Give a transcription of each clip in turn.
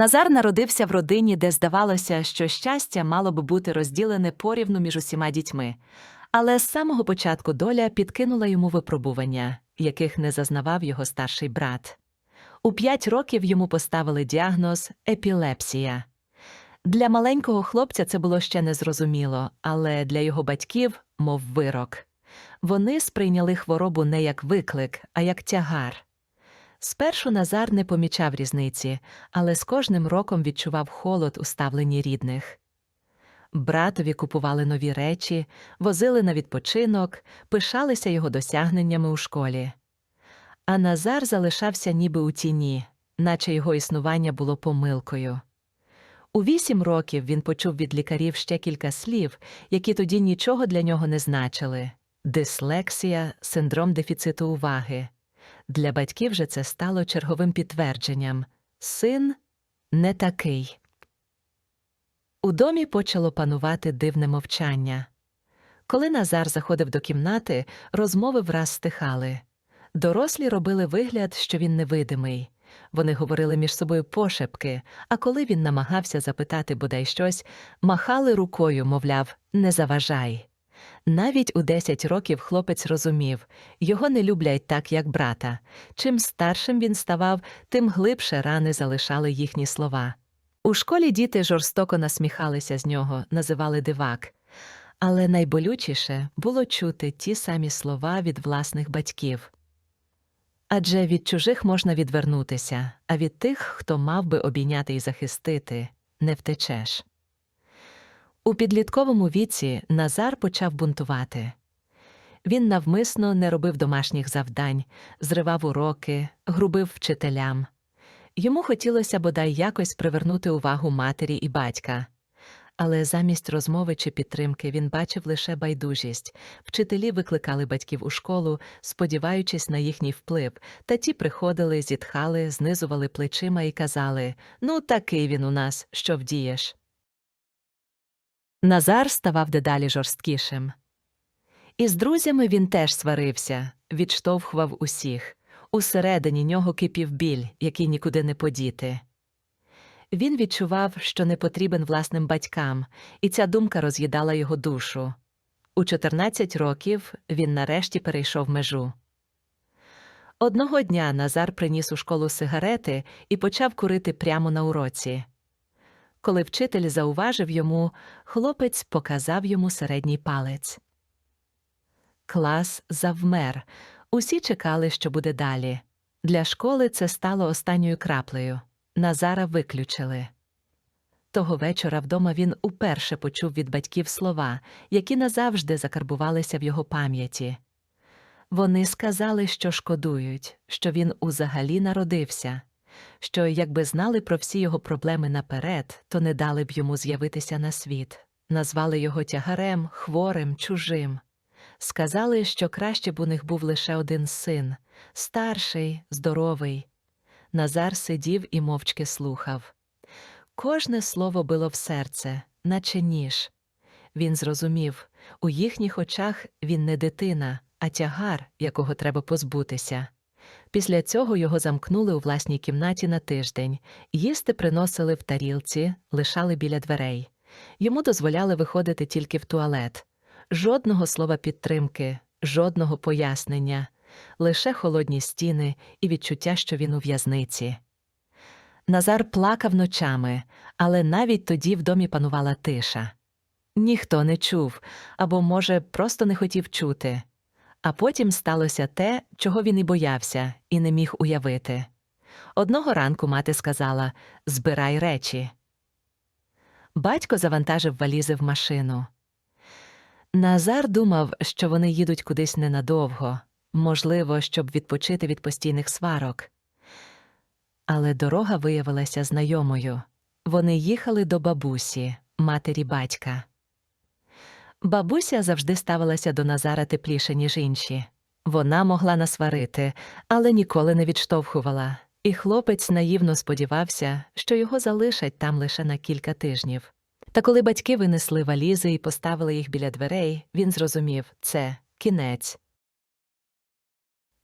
Назар народився в родині, де здавалося, що щастя мало би бути розділене порівну між усіма дітьми. Але з самого початку доля підкинула йому випробування, яких не зазнавав його старший брат. У п'ять років йому поставили діагноз епілепсія. Для маленького хлопця це було ще незрозуміло, але для його батьків мов вирок. Вони сприйняли хворобу не як виклик, а як тягар. Спершу Назар не помічав різниці, але з кожним роком відчував холод у ставленні рідних. Братові купували нові речі, возили на відпочинок, пишалися його досягненнями у школі. А Назар залишався ніби у тіні, наче його існування було помилкою. У вісім років він почув від лікарів ще кілька слів, які тоді нічого для нього не значили дислексія, синдром дефіциту уваги. Для батьків же це стало черговим підтвердженням син не такий. У домі почало панувати дивне мовчання. Коли Назар заходив до кімнати, розмови враз стихали. Дорослі робили вигляд, що він невидимий. Вони говорили між собою пошепки, а коли він намагався запитати бодай щось, махали рукою, мовляв, не заважай. Навіть у 10 років хлопець розумів його не люблять так, як брата. Чим старшим він ставав, тим глибше рани залишали їхні слова. У школі діти жорстоко насміхалися з нього, називали дивак. Але найболючіше було чути ті самі слова від власних батьків. Адже від чужих можна відвернутися, а від тих, хто мав би обійняти і захистити, не втечеш. У підлітковому віці Назар почав бунтувати. Він навмисно не робив домашніх завдань, зривав уроки, грубив вчителям. Йому хотілося бодай якось привернути увагу матері і батька. Але замість розмови чи підтримки він бачив лише байдужість. Вчителі викликали батьків у школу, сподіваючись на їхній вплив, та ті приходили, зітхали, знизували плечима і казали Ну, такий він у нас, що вдієш. Назар ставав дедалі жорсткішим. Із друзями він теж сварився, відштовхував усіх. Усередині нього кипів біль, який нікуди не подіти. Він відчував, що не потрібен власним батькам, і ця думка роз'їдала його душу. У 14 років він нарешті перейшов межу. Одного дня Назар приніс у школу сигарети і почав курити прямо на уроці. Коли вчитель зауважив йому, хлопець показав йому середній палець. Клас завмер. Усі чекали, що буде далі. Для школи це стало останньою краплею. Назара виключили. Того вечора вдома він уперше почув від батьків слова, які назавжди закарбувалися в його пам'яті. Вони сказали, що шкодують, що він узагалі народився, що якби знали про всі його проблеми наперед, то не дали б йому з'явитися на світ, назвали його тягарем, хворим, чужим. Сказали, що краще б у них був лише один син, старший, здоровий. Назар сидів і мовчки слухав. Кожне слово било в серце, наче ніж. Він зрозумів у їхніх очах він не дитина, а тягар, якого треба позбутися. Після цього його замкнули у власній кімнаті на тиждень, їсти приносили в тарілці, лишали біля дверей. Йому дозволяли виходити тільки в туалет. Жодного слова підтримки, жодного пояснення, лише холодні стіни і відчуття, що він у в'язниці. Назар плакав ночами, але навіть тоді в домі панувала тиша. Ніхто не чув або, може, просто не хотів чути. А потім сталося те, чого він і боявся, і не міг уявити. Одного ранку мати сказала Збирай речі. Батько завантажив валізи в машину. Назар думав, що вони їдуть кудись ненадовго, можливо, щоб відпочити від постійних сварок. Але дорога виявилася знайомою. Вони їхали до бабусі, матері батька. Бабуся завжди ставилася до Назара тепліше, ніж інші. Вона могла насварити, але ніколи не відштовхувала, і хлопець наївно сподівався, що його залишать там лише на кілька тижнів. Та коли батьки винесли валізи і поставили їх біля дверей, він зрозумів це кінець.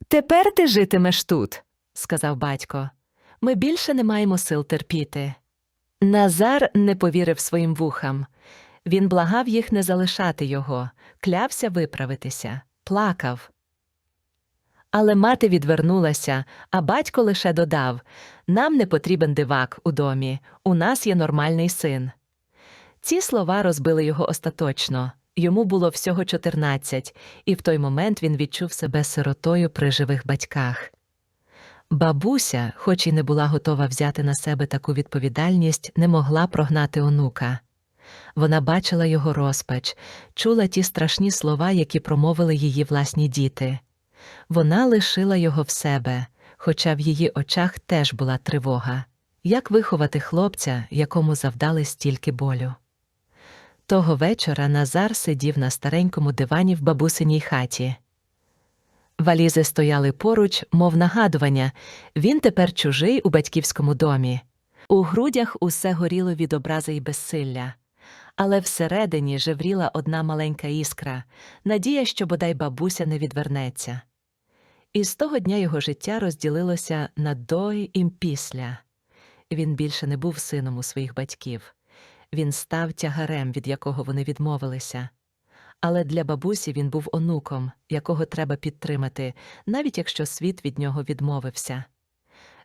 Тепер ти житимеш тут, сказав батько. Ми більше не маємо сил терпіти. Назар не повірив своїм вухам. Він благав їх не залишати його, клявся виправитися, плакав. Але мати відвернулася, а батько лише додав Нам не потрібен дивак у домі, у нас є нормальний син. Ці слова розбили його остаточно. Йому було всього 14, і в той момент він відчув себе сиротою при живих батьках. Бабуся, хоч і не була готова взяти на себе таку відповідальність, не могла прогнати онука. Вона бачила його розпач, чула ті страшні слова, які промовили її власні діти. Вона лишила його в себе, хоча в її очах теж була тривога. Як виховати хлопця, якому завдали стільки болю? Того вечора Назар сидів на старенькому дивані в бабусиній хаті. Валізи стояли поруч, мов нагадування він тепер чужий у батьківському домі. У грудях усе горіло від образи й безсилля, але всередині жевріла одна маленька іскра, надія, що бодай бабуся не відвернеться. І з того дня його життя розділилося на до і після. Він більше не був сином у своїх батьків. Він став тягарем, від якого вони відмовилися. Але для бабусі він був онуком, якого треба підтримати, навіть якщо світ від нього відмовився.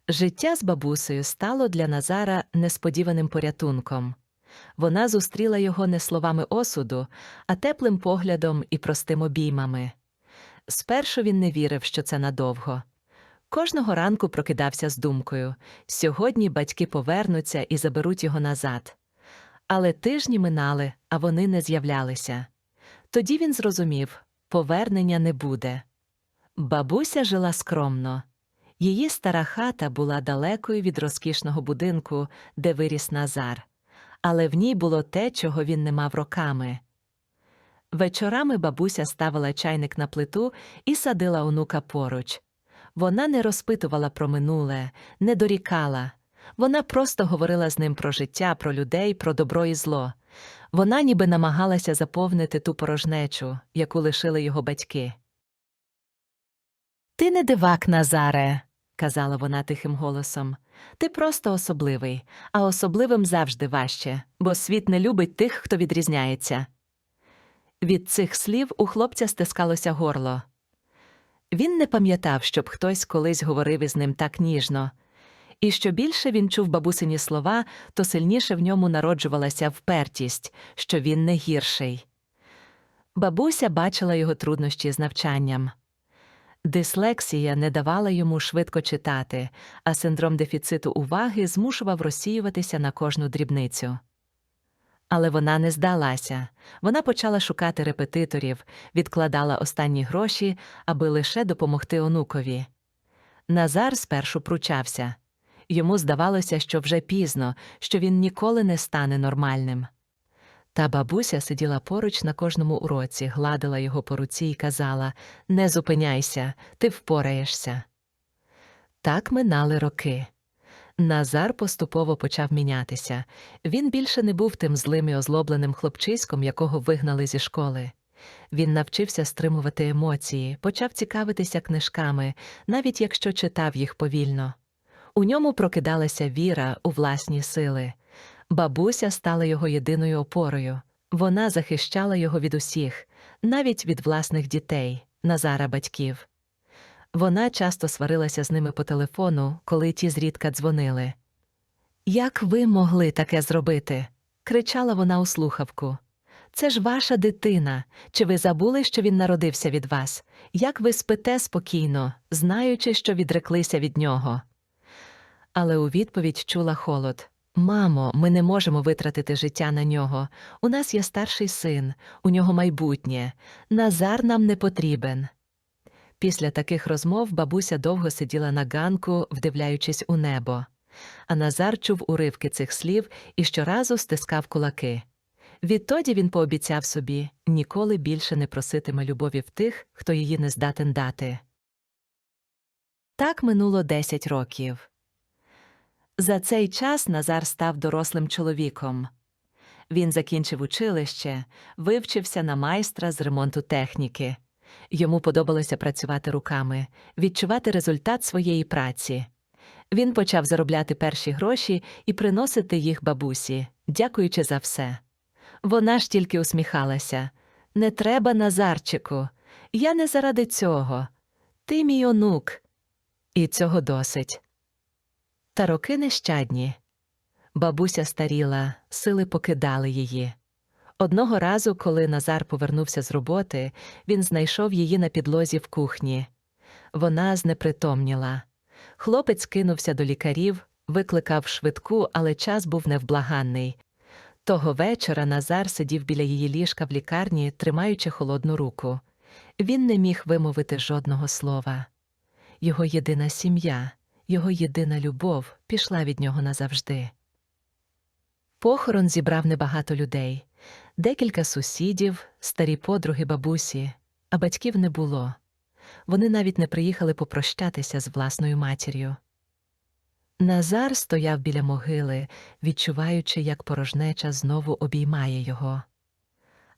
Життя з бабусею стало для Назара несподіваним порятунком. Вона зустріла його не словами осуду, а теплим поглядом і простим обіймами. Спершу він не вірив, що це надовго. Кожного ранку прокидався з думкою сьогодні батьки повернуться і заберуть його назад. Але тижні минали, а вони не з'являлися. Тоді він зрозумів повернення не буде. Бабуся жила скромно. Її стара хата була далекою від розкішного будинку, де виріс Назар, але в ній було те, чого він не мав роками. Вечорами бабуся ставила чайник на плиту і садила онука поруч. Вона не розпитувала про минуле, не дорікала. Вона просто говорила з ним про життя, про людей, про добро і зло. Вона ніби намагалася заповнити ту порожнечу, яку лишили його батьки. Ти не дивак, Назаре, казала вона тихим голосом. Ти просто особливий, а особливим завжди важче, бо світ не любить тих, хто відрізняється. Від цих слів у хлопця стискалося горло. Він не пам'ятав, щоб хтось колись говорив із ним так ніжно. І що більше він чув бабусині слова, то сильніше в ньому народжувалася впертість, що він не гірший. Бабуся бачила його труднощі з навчанням. Дислексія не давала йому швидко читати, а синдром дефіциту уваги змушував розсіюватися на кожну дрібницю. Але вона не здалася. Вона почала шукати репетиторів, відкладала останні гроші, аби лише допомогти онукові. Назар спершу пручався. Йому здавалося, що вже пізно, що він ніколи не стане нормальним. Та бабуся сиділа поруч на кожному уроці, гладила його по руці і казала Не зупиняйся, ти впораєшся. Так минали роки. Назар поступово почав мінятися. Він більше не був тим злим і озлобленим хлопчиськом, якого вигнали зі школи. Він навчився стримувати емоції, почав цікавитися книжками, навіть якщо читав їх повільно. У ньому прокидалася віра у власні сили. Бабуся стала його єдиною опорою. Вона захищала його від усіх, навіть від власних дітей, Назара батьків. Вона часто сварилася з ними по телефону, коли ті зрідка дзвонили. Як ви могли таке зробити? кричала вона у слухавку. Це ж ваша дитина. Чи ви забули, що він народився від вас? Як ви спите спокійно, знаючи, що відреклися від нього? Але у відповідь чула холод. Мамо, ми не можемо витратити життя на нього. У нас є старший син, у нього майбутнє. Назар нам не потрібен. Після таких розмов бабуся довго сиділа на ганку, вдивляючись у небо. А Назар чув уривки цих слів і щоразу стискав кулаки. Відтоді він пообіцяв собі ніколи більше не проситиме любові в тих, хто її не здатен дати. Так минуло десять років. За цей час Назар став дорослим чоловіком. Він закінчив училище, вивчився на майстра з ремонту техніки. Йому подобалося працювати руками, відчувати результат своєї праці. Він почав заробляти перші гроші і приносити їх бабусі, дякуючи за все. Вона ж тільки усміхалася. Не треба, Назарчику, я не заради цього. Ти мій онук. І цього досить. Та роки нещадні. Бабуся старіла, сили покидали її. Одного разу, коли Назар повернувся з роботи, він знайшов її на підлозі в кухні. Вона знепритомніла. Хлопець кинувся до лікарів, викликав швидку, але час був невблаганний. Того вечора Назар сидів біля її ліжка в лікарні, тримаючи холодну руку. Він не міг вимовити жодного слова. Його єдина сім'я, його єдина любов пішла від нього назавжди. Похорон зібрав небагато людей, декілька сусідів, старі подруги бабусі, а батьків не було. Вони навіть не приїхали попрощатися з власною матір'ю. Назар стояв біля могили, відчуваючи, як порожнеча знову обіймає його.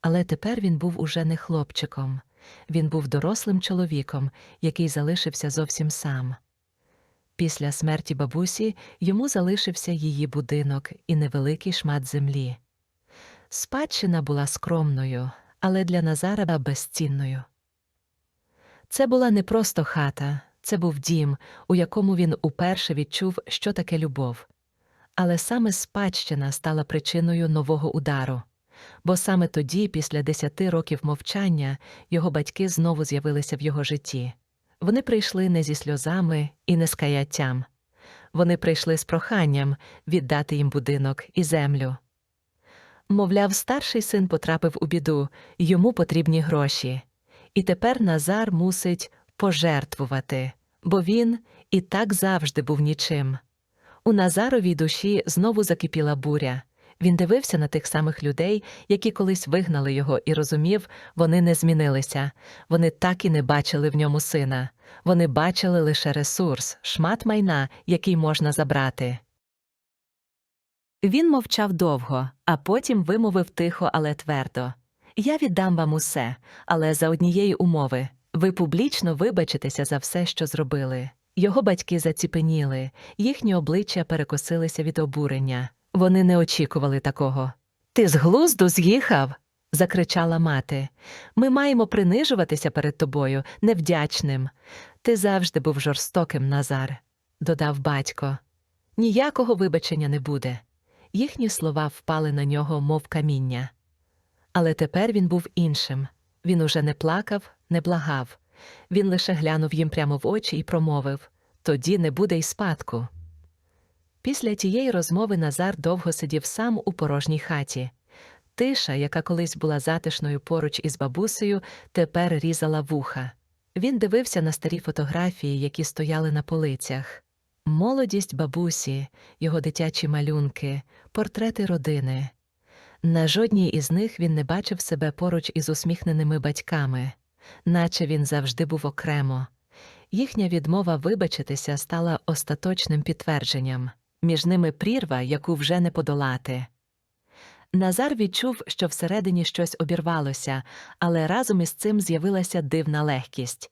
Але тепер він був уже не хлопчиком, він був дорослим чоловіком, який залишився зовсім сам. Після смерті бабусі йому залишився її будинок і невеликий шмат землі. Спадщина була скромною, але для Назара безцінною. Це була не просто хата, це був дім, у якому він уперше відчув, що таке любов. Але саме спадщина стала причиною нового удару, бо саме тоді, після десяти років мовчання, його батьки знову з'явилися в його житті. Вони прийшли не зі сльозами і не з каяттям. Вони прийшли з проханням віддати їм будинок і землю. Мовляв, старший син потрапив у біду, йому потрібні гроші. І тепер Назар мусить пожертвувати, бо він і так завжди був нічим. У Назаровій душі знову закипіла буря. Він дивився на тих самих людей, які колись вигнали його, і розумів, вони не змінилися, вони так і не бачили в ньому сина, вони бачили лише ресурс, шмат майна, який можна забрати. Він мовчав довго, а потім вимовив тихо, але твердо. Я віддам вам усе, але за однієї умови ви публічно вибачитеся за все, що зробили. Його батьки заціпеніли, їхні обличчя перекосилися від обурення. Вони не очікували такого. Ти з глузду з'їхав. закричала мати. Ми маємо принижуватися перед тобою, невдячним. Ти завжди був жорстоким, Назар, додав батько. Ніякого вибачення не буде. Їхні слова впали на нього, мов каміння. Але тепер він був іншим. Він уже не плакав, не благав. Він лише глянув їм прямо в очі і промовив тоді не буде й спадку. Після тієї розмови Назар довго сидів сам у порожній хаті. Тиша, яка колись була затишною поруч із бабусею, тепер різала вуха. Він дивився на старі фотографії, які стояли на полицях. Молодість бабусі, його дитячі малюнки, портрети родини. На жодній із них він не бачив себе поруч із усміхненими батьками, наче він завжди був окремо. Їхня відмова вибачитися стала остаточним підтвердженням між ними прірва, яку вже не подолати. Назар відчув, що всередині щось обірвалося, але разом із цим з'явилася дивна легкість.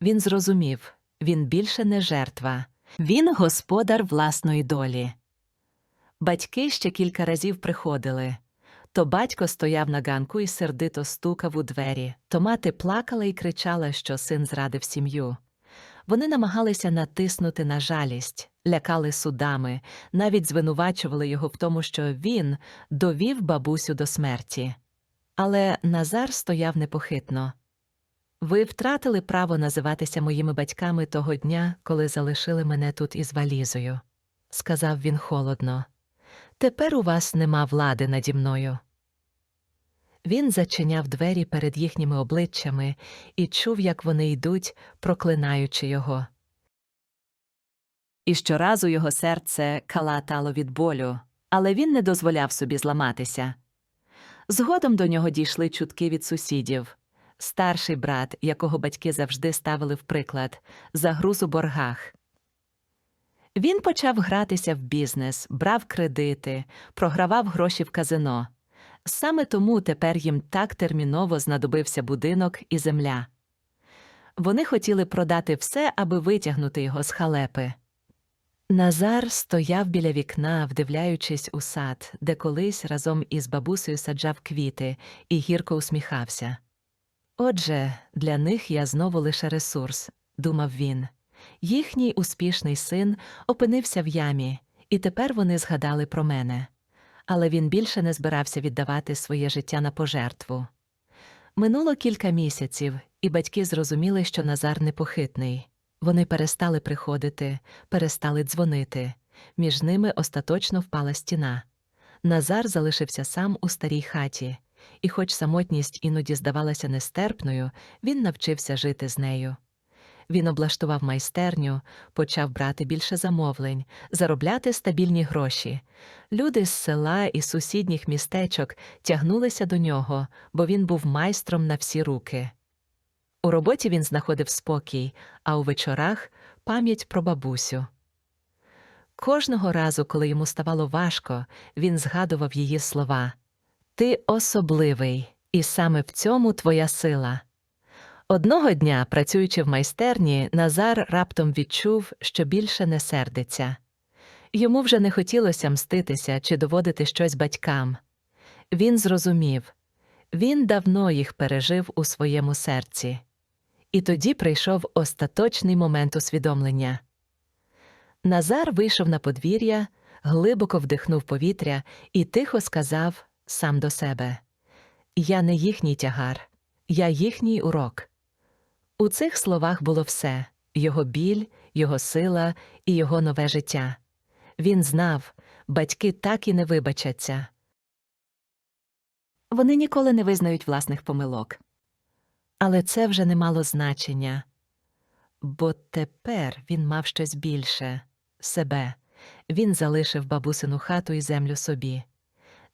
Він зрозумів він більше не жертва, він господар власної долі. Батьки ще кілька разів приходили. То батько стояв на ганку і сердито стукав у двері, то мати плакала і кричала, що син зрадив сім'ю. Вони намагалися натиснути на жалість, лякали судами, навіть звинувачували його в тому, що він довів бабусю до смерті. Але Назар стояв непохитно. Ви втратили право називатися моїми батьками того дня, коли залишили мене тут із валізою, сказав він холодно. Тепер у вас нема влади наді мною. Він зачиняв двері перед їхніми обличчями і чув, як вони йдуть, проклинаючи його. І щоразу його серце калатало від болю, але він не дозволяв собі зламатися. Згодом до нього дійшли чутки від сусідів. Старший брат, якого батьки завжди ставили в приклад, загруз у боргах. Він почав гратися в бізнес, брав кредити, програвав гроші в казино. Саме тому тепер їм так терміново знадобився будинок і земля. Вони хотіли продати все, аби витягнути його з халепи. Назар стояв біля вікна, вдивляючись у сад, де колись разом із бабусею саджав квіти і гірко усміхався. Отже, для них я знову лише ресурс, думав він. Їхній успішний син опинився в ямі, і тепер вони згадали про мене. Але він більше не збирався віддавати своє життя на пожертву. Минуло кілька місяців, і батьки зрозуміли, що Назар непохитний. Вони перестали приходити, перестали дзвонити. Між ними остаточно впала стіна. Назар залишився сам у старій хаті, і, хоч самотність іноді здавалася нестерпною, він навчився жити з нею. Він облаштував майстерню, почав брати більше замовлень, заробляти стабільні гроші. Люди з села і сусідніх містечок тягнулися до нього, бо він був майстром на всі руки. У роботі він знаходив спокій, а у вечорах пам'ять про бабусю. Кожного разу, коли йому ставало важко, він згадував її слова Ти особливий, і саме в цьому твоя сила. Одного дня, працюючи в майстерні, Назар раптом відчув, що більше не сердиться. Йому вже не хотілося мститися чи доводити щось батькам. Він зрозумів він давно їх пережив у своєму серці. І тоді прийшов остаточний момент усвідомлення. Назар вийшов на подвір'я, глибоко вдихнув повітря і тихо сказав сам до себе Я не їхній тягар, я їхній урок. У цих словах було все його біль, його сила і його нове життя. Він знав, батьки так і не вибачаться. Вони ніколи не визнають власних помилок. Але це вже не мало значення, бо тепер він мав щось більше себе. Він залишив бабусину хату і землю собі.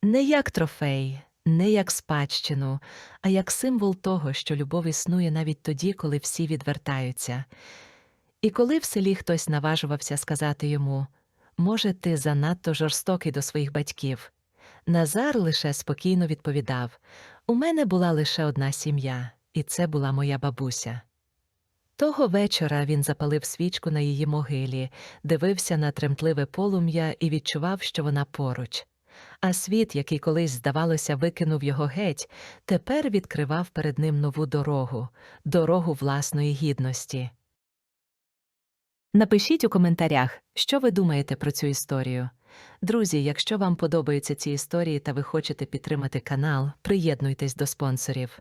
Не як трофей, не як спадщину, а як символ того, що любов існує навіть тоді, коли всі відвертаються. І коли в селі хтось наважувався сказати йому може, ти занадто жорстокий до своїх батьків. Назар лише спокійно відповідав У мене була лише одна сім'я, і це була моя бабуся. Того вечора він запалив свічку на її могилі, дивився на тремтливе полум'я і відчував, що вона поруч. А світ, який колись, здавалося, викинув його геть, тепер відкривав перед ним нову дорогу дорогу власної гідності. Напишіть у коментарях, що ви думаєте про цю історію. Друзі, якщо вам подобаються ці історії та ви хочете підтримати канал, приєднуйтесь до спонсорів.